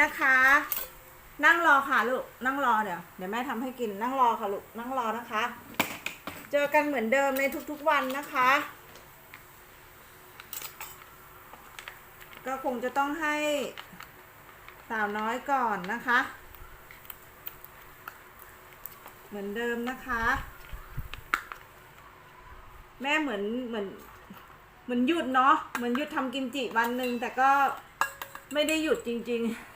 นะคะ นั่งรอค่ะลูก นั่งรอเดี๋ยว เดี๋ยวแม่ทำให้กิน นั่งรอค่ะลูก นั่งรอนะคะ เจอกันเหมือนเดิมในทุกๆวันนะคะ ก็คงจะต้องให้สาวน้อยก่อนนะคะ เหมือนเดิมนะคะ แม่เหมือนเหมือนเหมือนหยุดเนาะ เหมือนหยุดทำกิมจิวันหนึ่งแต่ก็ไม่ได้หยุดจริง ๆ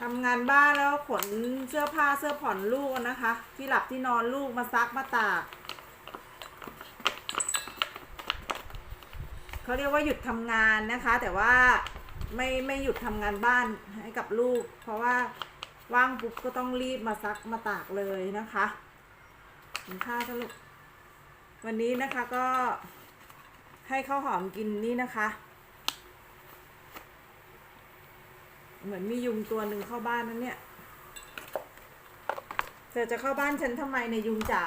ทำงานบ้านแล้วขนเสื้อผ้าเสื้อผ่อนลูกนะคะ ที่หลับที่นอนลูกมาซักมาตากเขาเรียกว่าหยุดทำงานนะคะ แต่ว่าไม่ไม่หยุดทำงานบ้านให้กับลูก เพราะว่าว่างปุ๊บก็ต้องรีบมาซักมาตากเลยนะคะกินข้าวสรุปวันนี้นะคะก็ให้ข้าวหอมกินนี่นะคะ เหมือนมียุงตัวหนึ่งเข้าบ้านนั่นเนี่ยเธอจะเข้าบ้านฉันทำไมในยุงจ๋า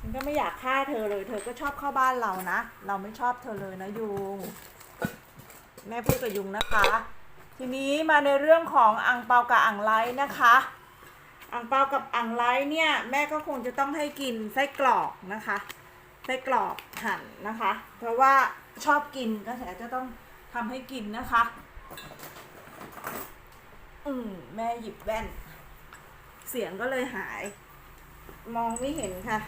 ฉันก็ไม่อยากฆ่าเธอเลย เธอก็ชอบเข้าบ้านเรานะ เราไม่ชอบเธอเลยนะยุง แม่พูดกับยุงนะคะ ทีนี้มาในเรื่องของอังเปากับอังไลนะคะอ่างเปากับอ่างไร้เนี่ยแม่ก็คงจะต้องให้กินไส้กรอกนะคะ ไส้กรอกหั่นนะคะ เพราะว่าชอบกินก็แถจะต้องทำให้กินนะคะ อืมแม่หยิบแว่น เสียงก็เลยหาย มองไม่เห็นค่ะ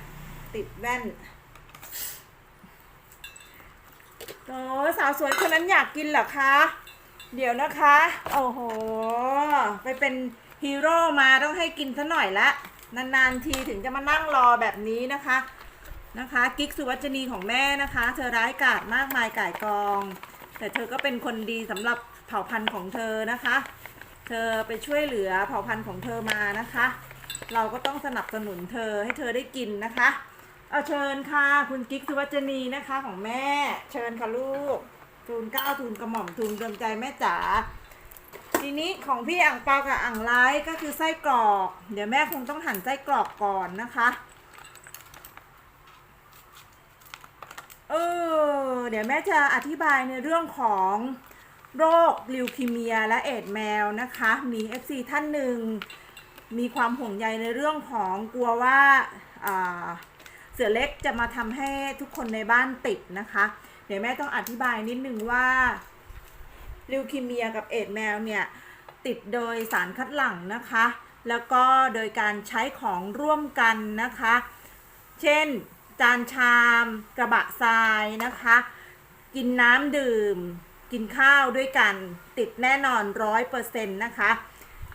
ติดแว่นโอ้สาวสวยคนนั้นอยากกินเหรอคะ เดี๋ยวนะคะ โอ้โห ไปเป็นฮีโร่มาต้องให้กินซะหน่อยละ นานๆทีถึงจะมานั่งรอแบบนี้นะคะ นะคะกิ๊กสุวัจนีของแม่นะคะ เธอร้ายกาจมากมายก่ายกอง แต่เธอก็เป็นคนดีสำหรับ เผ่าพันธุ์ของเธอนะคะ เธอไปช่วยเหลือเผ่าพันธุ์ของเธอมานะคะ เราก็ต้องสนับสนุนเธอให้เธอได้กินนะคะ เอาเชิญค่ะ คุณกิ๊กสุวัจนีนะคะของแม่ เชิญค่ะลูก ทูลเก้าทูลกระหม่อมทูลเดิมใจแม่จ๋า ทีนี้ของพี่อ่างเปากับอ่างไร้ก็คือไส้กรอก เดี๋ยวแม่คงต้องหั่นไส้กรอกก่อนนะคะเออเดี๋ยวแม่จะอธิบายในเรื่องของ โรคลิวคีเมียและเอดแมวนะคะ มี FC ท่านหนึ่งมีความห่วงใยในเรื่องของกลัวว่าเสือเล็กจะมาทำให้ทุกคนในบ้านติดนะคะ เดี๋ยวแม่ต้องอธิบายนิดนึงว่าลิวคีเมียกับเอดแมวเนี่ยติดโดยสารคัดหลั่งนะคะ แล้วก็โดยการใช้ของร่วมกันนะคะ เช่น จานชาม กระบะทรายนะคะ กินน้ำดื่ม กินข้าวด้วยกันติดแน่นอนร้อยเปอร์เซ็นต์นะคะ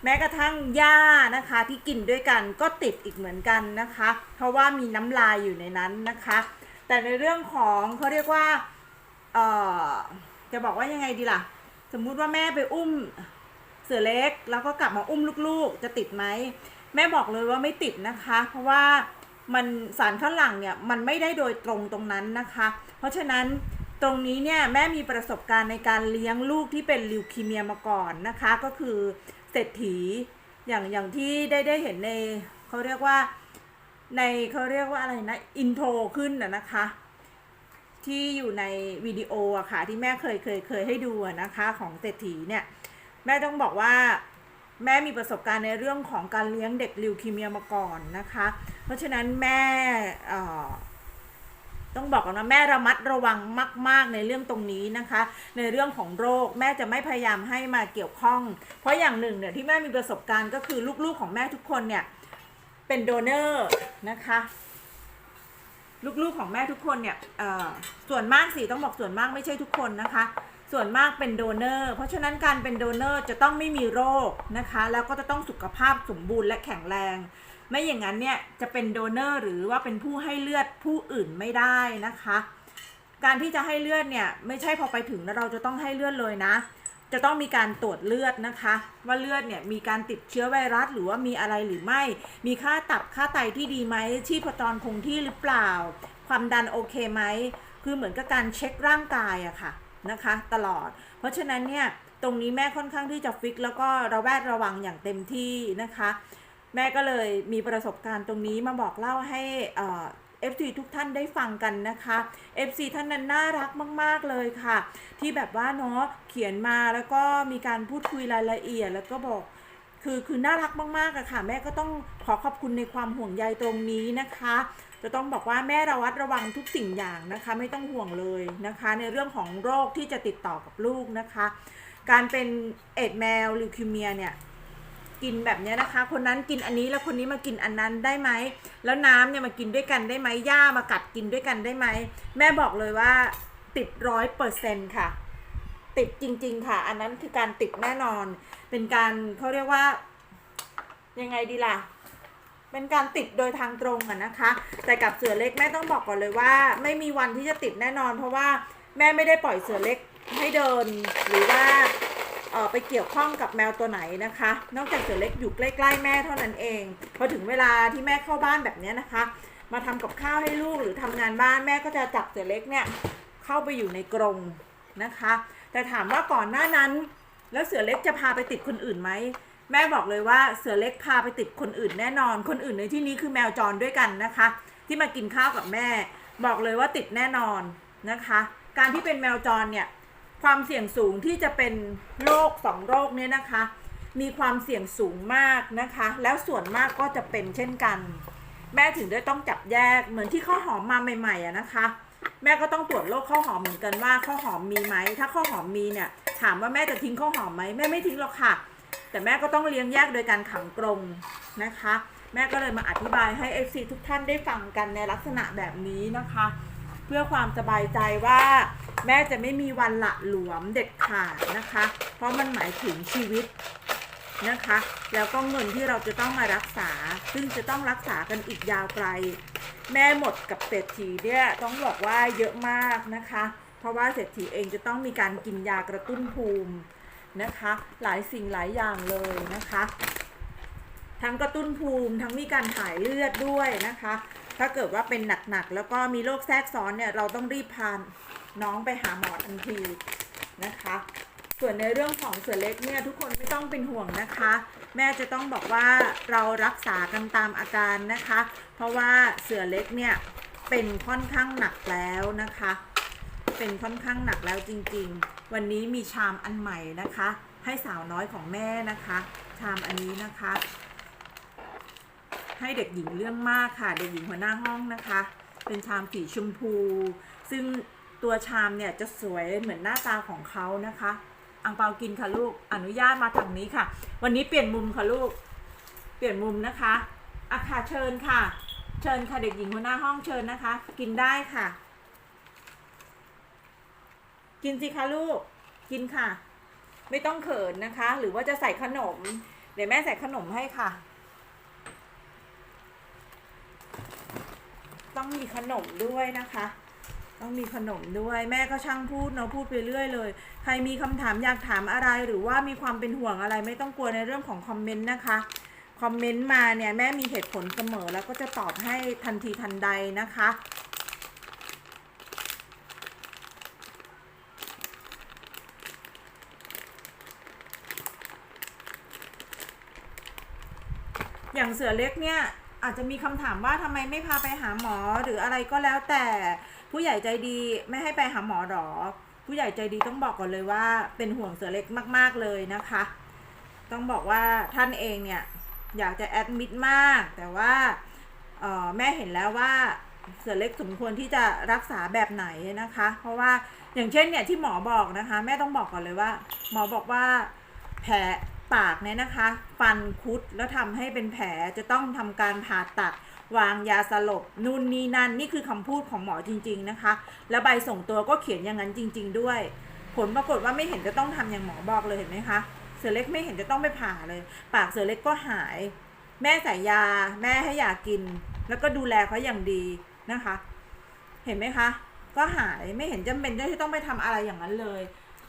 แม้กระทั่งหญ้านะคะที่กินด้วยกันก็ติดอีกเหมือนกันนะคะ เพราะว่ามีน้ำลายอยู่ในนั้นนะคะ แต่ในเรื่องของเขาเรียกว่าเอ่อจะบอกว่ายังไงดีล่ะ สมมุติว่าแม่ไปอุ้มเสือเล็กแล้วก็กลับมาอุ้มลูกๆ จะติดไหมแม่บอกเลยว่าไม่ติดนะคะ เพราะว่ามันสารข้างหลังเนี่ยมันไม่ได้โดยตรงตรงนั้นนะคะ เพราะฉะนั้น ตรงนี้เนี่ยแม่มีประสบการณ์ในการเลี้ยงลูกที่เป็นลิวคีเมียมาก่อนนะคะ ก็คือเศรษฐีอย่างอย่างที่ได้ได้เห็นในเขาเรียกว่าในเขาเรียกว่าอะไรนะอินโทรขึ้นนะนะคะ ที่อยู่ในวิดีโออะค่ะที่แม่เคยเคยเคยให้ดูอะนะคะของเศรษฐีเนี่ยแม่ต้องบอกว่าแม่มีประสบการณ์ในเรื่องของการเลี้ยงเด็กลิวคีเมียมาก่อนนะคะ เพราะฉะนั้นแม่เอ่อ ต้องบอกก่อนว่าแม่ระมัดระวังมาก ๆ ในเรื่องตรงนี้นะคะ ในเรื่องของโรคแม่จะไม่พยายามให้มาเกี่ยวข้อง เพราะอย่างหนึ่งเนี่ยที่แม่มีประสบการณ์ก็คือลูกๆของแม่ทุกคนเนี่ยเป็นโดเนอร์นะคะลูกๆของแม่ทุกคนเนี่ยส่วนมากสิต้องบอกส่วนมากไม่ใช่ทุกคนนะคะ ส่วนมากเป็นโดเนอร์ เพราะฉะนั้นการเป็นโดเนอร์จะต้องไม่มีโรคนะคะ แล้วก็จะต้องสุขภาพสมบูรณ์และแข็งแรง ไม่อย่างนั้นเนี่ยจะเป็นโดเนอร์หรือว่าเป็นผู้ให้เลือดผู้อื่นไม่ได้นะคะ การที่จะให้เลือดเนี่ยไม่ใช่พอไปถึงแล้วเราจะต้องให้เลือดเลยนะ จะต้องมีการตรวจเลือดนะคะ ว่าเลือดเนี่ยมีการติดเชื้อไวรัสหรือว่ามีอะไรหรือไม่ มีค่าตับค่าไตที่ดีไหมชีพจรคงที่หรือเปล่า ความดันโอเคไหมคือเหมือนกับการเช็คร่างกายอะค่ะนะคะ ตลอด เพราะฉะนั้นเนี่ยตรงนี้แม่ค่อนข้างที่จะฟิกแล้วก็ระแวดระวังอย่างเต็มที่นะคะ แม่ก็เลยมีประสบการณ์ตรงนี้มาบอกเล่าให้เอ่อ FC ทุกท่านได้ฟังกันนะคะ FC ท่านนั้นน่ารักมาก ๆ เลยค่ะ ที่แบบว่าเนาะเขียนมาแล้วก็มีการพูดคุยรายละเอียด แล้วก็บอกคือคือน่ารักมากๆอะค่ะ แม่ก็ต้องขอขอบคุณในความห่วงใยตรงนี้นะคะ จะต้องบอกว่าแม่ระวัดระวังทุกสิ่งอย่างนะคะ ไม่ต้องห่วงเลยนะคะ ในเรื่องของโรคที่จะติดต่อกับลูกนะคะ การเป็นเอดแมวลิวคิเมียเนี่ย กินแบบเนี้ยนะคะ คนนั้นกินอันนี้แล้วคนนี้มากินอันนั้นได้ไหม แล้วน้ำเนี่ยมากินด้วยกันได้ไหมหญ้ามากัดกินด้วยกันได้ไหม แม่บอกเลยว่าติดร้อยเปอร์เซ็นค่ะ ติดจริง ๆ ค่ะ อันนั้นคือการติดแน่นอน เป็นการเขาเรียกว่ายังไงดีล่ะเป็นการติดโดยทางตรงอะนะคะ แต่กับเสือเล็กแม่ต้องบอกก่อนเลยว่า ไม่มีวันที่จะติดแน่นอน เพราะว่าแม่ไม่ได้ปล่อยเสือเล็กให้เดิน หรือว่า ออไปเกี่ยวข้องกับแมวตัวไหนนะคะ นอกจากเสือเล็กอยู่ใกล้ๆแม่เท่านั้นเองพอถึงเวลาที่แม่เข้าบ้านแบบนี้นะคะ มาทำกับข้าวให้ลูกหรือทำงานบ้านแม่ก็จะจับเสือเล็กเนี่ยเข้าไปอยู่ในกรงนะคะ แต่ถามว่าก่อนหน้านั้น แล้วเสือเล็กจะพาไปติดคนอื่นไหมแม่บอกเลยว่าเสือเล็กพาไปติดคนอื่นแน่นอน คนอื่นในที่นี้คือแมวจรด้วยกันนะคะ ที่มากินข้าวกับแม่ บอกเลยว่าติดแน่นอนนะคะ การที่เป็นแมวจรเนี่ย ความเสี่ยงสูงที่จะเป็นโรคสองโรคเนี้นะคะ มีความเสี่ยงสูงมากนะคะ แล้วส่วนมากก็จะเป็นเช่นกัน แม่ถึงได้ต้องจับแยกเหมือนที่ข้าวหอมมาใหม่ๆอะนะคะ แม่ก็ต้องตรวจโรคข้าวหอมเหมือนกันว่าข้าวหอมมีไหมถ้าข้าวหอมมีเนี่ย ถามว่าแม่จะทิ้งข้าวหอมไหมแม่ไม่ทิ้งหรอกค่ะ แต่แม่ก็ต้องเลี้ยงแยกโดยการขังกรงนะคะ แม่ก็เลยมาอธิบายให้ FC ทุกท่านได้ฟังกันในลักษณะแบบนี้นะคะ เพื่อความสบายใจว่าแม่จะไม่มีวันละหลวมเด็ดขาดนะคะ เพราะมันหมายถึงชีวิตนะคะ แล้วก็เงินที่เราจะต้องมารักษา ซึ่งจะต้องรักษากันอีกยาวไกล แม่หมดกับเศรษฐีเนี่ยต้องบอกว่าเยอะมากนะคะ เพราะว่าเศรษฐีเองจะต้องมีการกินยากระตุ้นภูมินะคะ หลายสิ่งหลายอย่างเลยนะคะ ทั้งกระตุ้นภูมิทั้งมีการถ่ายเลือดด้วยนะคะ ถ้าเกิดว่าเป็นหนักๆ แล้วก็มีโรคแทรกซ้อนเนี่ย เราต้องรีบพาน้องไปหาหมอทันทีนะคะ ส่วนในเรื่องของเสือเล็กเนี่ยทุกคนไม่ต้องเป็นห่วงนะคะ แม่จะต้องบอกว่าเรารักษากันตามอาการนะคะ เพราะว่าเสือเล็กเนี่ยเป็นค่อนข้างหนักแล้วนะคะ เป็นค่อนข้างหนักแล้วจริงๆ วันนี้มีชามอันใหม่นะคะ ให้สาวน้อยของแม่นะคะ ชามอันนี้นะคะ ให้เด็กหญิงเรื่องมากค่ะ เด็กหญิงหัวหน้าห้องนะคะ เป็นชามสีชมพู ซึ่งตัวชามเนี่ยจะสวยเหมือนหน้าตาของเขานะคะ อังเปากินค่ะลูก อนุญาตมาทางนี้ค่ะ วันนี้เปลี่ยนมุมค่ะลูก เปลี่ยนมุมนะคะอะค่ะเชิญค่ะ เชิญค่ะเด็กหญิงหัวหน้าห้องเชิญนะคะ กินได้ค่ะ กินสิคะลูก กินค่ะ ไม่ต้องเขินนะคะ หรือว่าจะใส่ขนม เดี๋ยวแม่ใส่ขนมให้ค่ะ ต้องมีขนมด้วยนะคะ ต้องมีขนมด้วยแม่ก็ช่างพูดเนาะพูดไปเรื่อยเลย ใครมีคำถามอยากถามอะไรหรือว่ามีความเป็นห่วงอะไรไม่ต้องกลัวในเรื่องของคอมเมนต์นะคะคอมเมนต์มาเนี่ยแม่มีเหตุผลเสมอแล้วก็จะตอบให้ทันทีทันใดนะคะ อย่างเสือเล็กเนี่ย อาจจะมีคำถามว่าทำไมไม่พาไปหาหมอหรืออะไรก็แล้วแต่ผู้ใหญ่ใจดีไม่ให้ไปหาหมอหรอ ผู้ใหญ่ใจดีต้องบอกก่อนเลยว่า เป็นห่วงเสือเล็กมาก ๆเลยนะคะ ต้องบอกว่าท่านเองเนี่ยอยากจะแอดมิดมาก แต่ว่าออแม่เห็นแล้วว่าเสือเล็กสมควรที่จะรักษาแบบไหนนะคะ เพราะว่าอย่างเช่นเนี่ยที่หมอบอกนะคะ แม่ต้องบอกก่อนเลยว่า หมอบอกว่าแผล ปากเนี่ยนะคะ ฟันคุดแล้วทำให้เป็นแผลจะต้องทำการผ่าตัดวางยาสลบนู่นนี่นั่นนี่คือคำพูดของหมอจริง ๆนะคะ แล้วใบส่งตัวก็เขียนอย่างนั้นจริง ๆ ด้วย ผลปรากฏว่าไม่เห็นจะต้องทำอย่างหมอบอกเลยเห็นไหมคะเสือเล็กไม่เห็นจะต้องไปผ่าเลย ปากเสือเล็กก็หาย แม่ใส่ยา แม่ให้ยากิน แล้วก็ดูแลเขาอย่างดีนะคะ เห็นไหมคะ ก็หายไม่เห็นจำเป็นที่ต้องไปทำอะไรอย่างนั้นเลย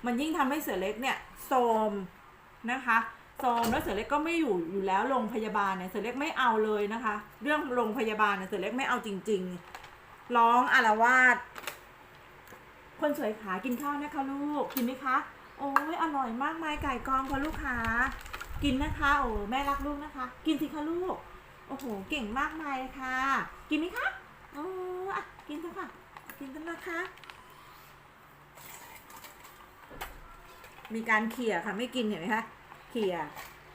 มันยิ่งทำให้เสือเล็กเนี่ยโทม นะคะโซมแล้วเสือเล็กก็ไม่อยู่อยู่แล้วโรงพยาบาลเนี่ยเสือเล็กไม่เอาเลยนะคะ เรื่องโรงพยาบาลเนี่ยเสือเล็กไม่เอาจริง ๆ ร้องอารวาสคนสวยขากินข้าวนะคะลูกกินไหมคะโอ้ยอร่อยมากมายไก่กองค่ะลูกค้ากินนะคะโอ้แม่รักลูกนะคะ กินสิคะลูกโอ้โหเก่งมากมายค่ะ กินไหมคะอ๋ออะกินเถอะค่ะ กินกันนะคะ มีการเขี่ยค่ะ ไม่กินเห็นไหมคะเขี่ย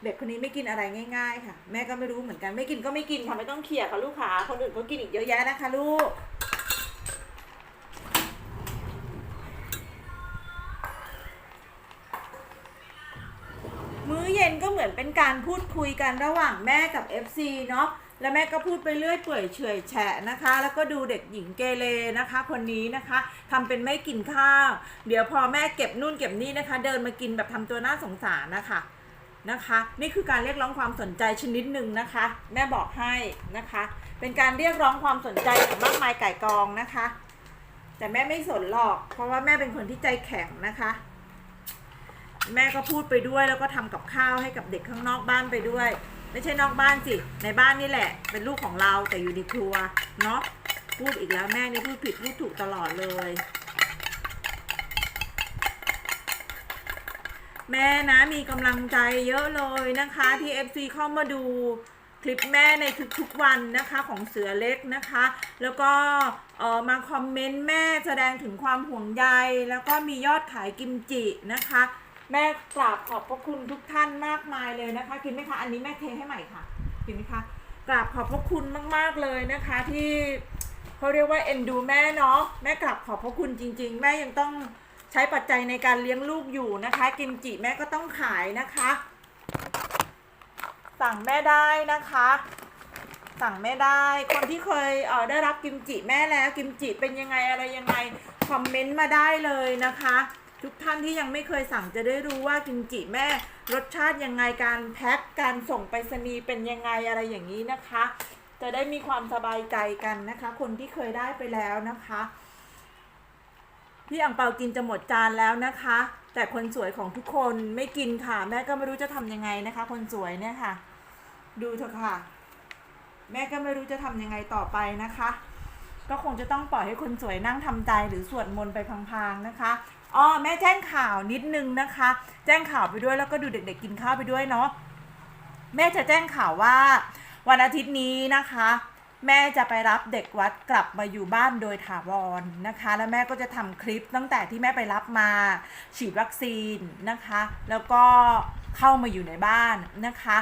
เด็กคนนี้ไม่กินอะไรง่าย ๆ ค่ะ แม่ก็ไม่รู้เหมือนกันไม่กินก็ไม่กินค่ะไม่ต้องเขี่ยค่ะลูกค้าคนอื่นเขากินอีกเยอะแยะนะคะลูกมื้อเย็นก็เหมือนเป็นการพูดคุยกันระหว่างแม่กับ FC เนาะ แล้วแม่ก็พูดไปเรื่อยเปื่อยเฉยแฉะนะคะ แล้วก็ดูเด็กหญิงเกเรนะคะ คนนี้นะคะทำเป็นไม่กินข้าว เดี๋ยวพอแม่เก็บนู่นเก็บนี่นะคะ เดินมากินแบบทำตัวน่าสงสารนะคะนะคะ นี่คือการเรียกร้องความสนใจชนิดหนึ่งนะคะ แม่บอกให้นะคะ เป็นการเรียกร้องความสนใจอย่างมากมายไก่กองนะคะ แต่แม่ไม่สนหรอก เพราะว่าแม่เป็นคนที่ใจแข็งนะคะ แม่ก็พูดไปด้วยแล้วก็ทำกับข้าวให้กับเด็กข้างนอกบ้านไปด้วย ไม่ใช่นอกบ้านสิ ในบ้านนี่แหละ เป็นลูกของเราแต่อยู่ในครัวเนาะพูดอีกแล้วแม่นี่พูดผิดพูดถูกตลอดเลย แม่นะมีกำลังใจเยอะเลยนะคะที่ FC เข้ามาดูคลิปแม่ในทุกๆวันนะคะของเสือเล็กนะคะ แล้วก็เออมาคอมเมนต์แม่แสดงถึงความห่วงใย แล้วก็มียอดขายกิมจินะคะ แม่กราบขอบพระคุณทุกท่านมากมายเลยนะคะ กินไหมคะ อันนี้แม่เทให้ใหม่ค่ะ กินไหมคะกราบขอบพระคุณมาก ๆเลยนะคะที่เขาเรียกว่าเอ็นดูแม่เนาะแม่กราบขอบพระคุณจริง ๆ แม่ยังต้องใช้ปัจจัยในการเลี้ยงลูกอยู่นะคะกิมจิแม่ก็ต้องขายนะคะ สั่งแม่ได้นะคะ สั่งแม่ได้คนที่เคยเออได้รับกิมจิแม่แล้วกิมจิเป็นยังไงอะไรยังไงคอมเมนต์มาได้เลยนะคะ ทุกท่านที่ยังไม่เคยสั่งจะได้รู้ว่ากิมจิแม่รสชาติยังไงการแพ็คการส่งไปรษณีย์เป็นยังไงอะไรอย่างนี้นะคะ จะได้มีความสบายใจกันนะคะ คนที่เคยได้ไปแล้วนะคะพี่อ่างเปากินจะหมดจานแล้วนะคะ แต่คนสวยของทุกคนไม่กินค่ะ แม่ก็ไม่รู้จะทำยังไงนะคะ คนสวยเนี่ยค่ะ ดูเถอะค่ะ แม่ก็ไม่รู้จะทำยังไงต่อไปนะคะ ก็คงจะต้องปล่อยให้คนสวยนั่งทำใจหรือสวดมนต์ไปพลางๆนะคะ อ๋อแม่แจ้งข่าวนิดนึงนะคะ แจ้งข่าวไปด้วยแล้วก็ดูเด็ก ๆ กินข้าวไปด้วยเนาะแม่จะแจ้งข่าวว่า วันอาทิตย์นี้นะคะ แม่จะไปรับเด็กวัดกลับมาอยู่บ้านโดยถาวรนะคะ แล้วแม่ก็จะทำคลิปตั้งแต่ที่แม่ไปรับมาฉีดวัคซีนนะคะ แล้วก็เข้ามาอยู่ในบ้านนะคะ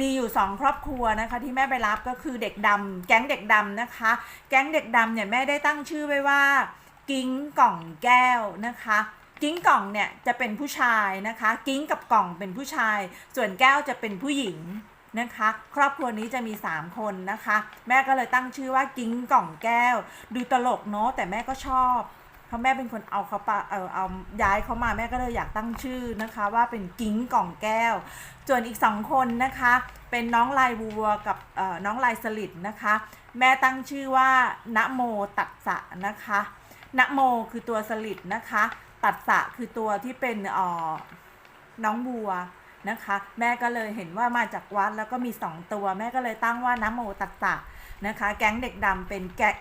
มีอยู่สองครอบครัวนะคะที่แม่ไปรับก็คือเด็กดำแก๊งเด็กดำนะคะ แก๊งเด็กดำเนี่ยแม่ได้ตั้งชื่อไว้ว่า กิ้งกล่องแก้วนะคะกิ้งกล่องเนี่ยจะเป็นผู้ชายนะคะ กิ้งกับกล่องเป็นผู้ชาย ส่วนแก้วจะเป็นผู้หญิงนะคะ ครอบครัวนี้จะมี 3 คนนะคะ แม่ก็เลยตั้งชื่อว่ากิ้งกล่องแก้ว ดูตลกเนาะแต่แม่ก็ชอบเพราะแม่เป็นคนเอาเขาปะเออเอาย้ายเขามาแม่ก็เลยอยากตั้งชื่อนะคะ ว่าเป็นกิ้งกล่องแก้ว ส่วนอีกสองคนนะคะ เป็นน้องลายวัวกับน้องลายสลิดนะคะ แม่ตั้งชื่อว่านโมตัสสะนะคะ นะโมคือตัวสลิดนะคะ ตัสสะคือตัวที่เป็นอ่อน้องวัวนะคะ แม่ก็เลยเห็นว่ามาจากวัดแล้วก็มีสองตัว แม่ก็เลยตั้งว่านะโมตัสสะนะคะ แก๊งเด็กดำเป็นแกะ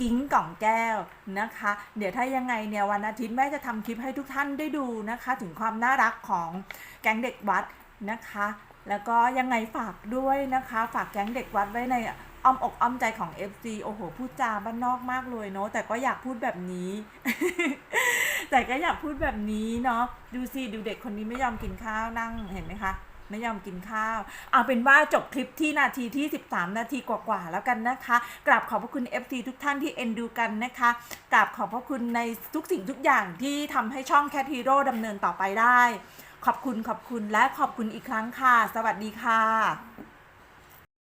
กิ้งกล่องแก้วนะคะ เดี๋ยวถ้ายังไงเนี่ยวันอาทิตย์แม่จะทำคลิปให้ทุกท่านได้ดูนะคะ ถึงความน่ารักของแก๊งเด็กวัดนะคะ แล้วก็ยังไงฝากด้วยนะคะ ฝากแก๊งเด็กวัดไว้ใน อ้อมอกอ้อมใจของ FC โอ้โหพูดจาบ้านนอกมากเลยเนาะแต่ก็อยากพูดแบบนี้ แต่ก็อยากพูดแบบนี้เนาะดูสิดูเด็กคนนี้ไม่ยอมกินข้าวนั่งเห็นไหมคะไม่ยอมกินข้าว เอาเป็นว่าจบคลิปที่นาทีที่ 13 นาทีกว่าๆแล้วกันนะคะ กราบขอบพระคุณ FT ทุกท่านที่เอ็นดูกันนะคะ กราบขอบพระคุณในทุกสิ่งทุกอย่างที่ทำให้ช่องแคทฮีโร่ดำเนินต่อไปได้ ขอบคุณขอบคุณและขอบคุณอีกครั้งค่ะ สวัสดีค่ะ